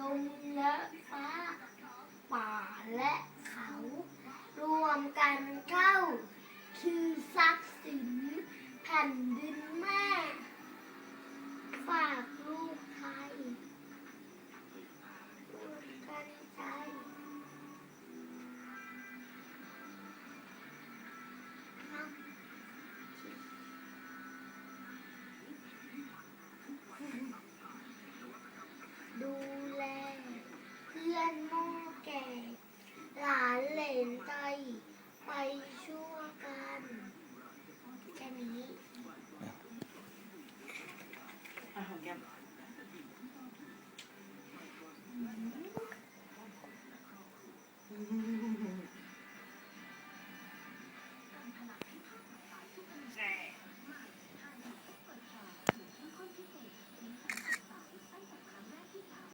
ลมและฟ้า ป่าและเขา รวมกันเข้า คือทรัพย์สินแผ่นดิน ไปชั่วกัน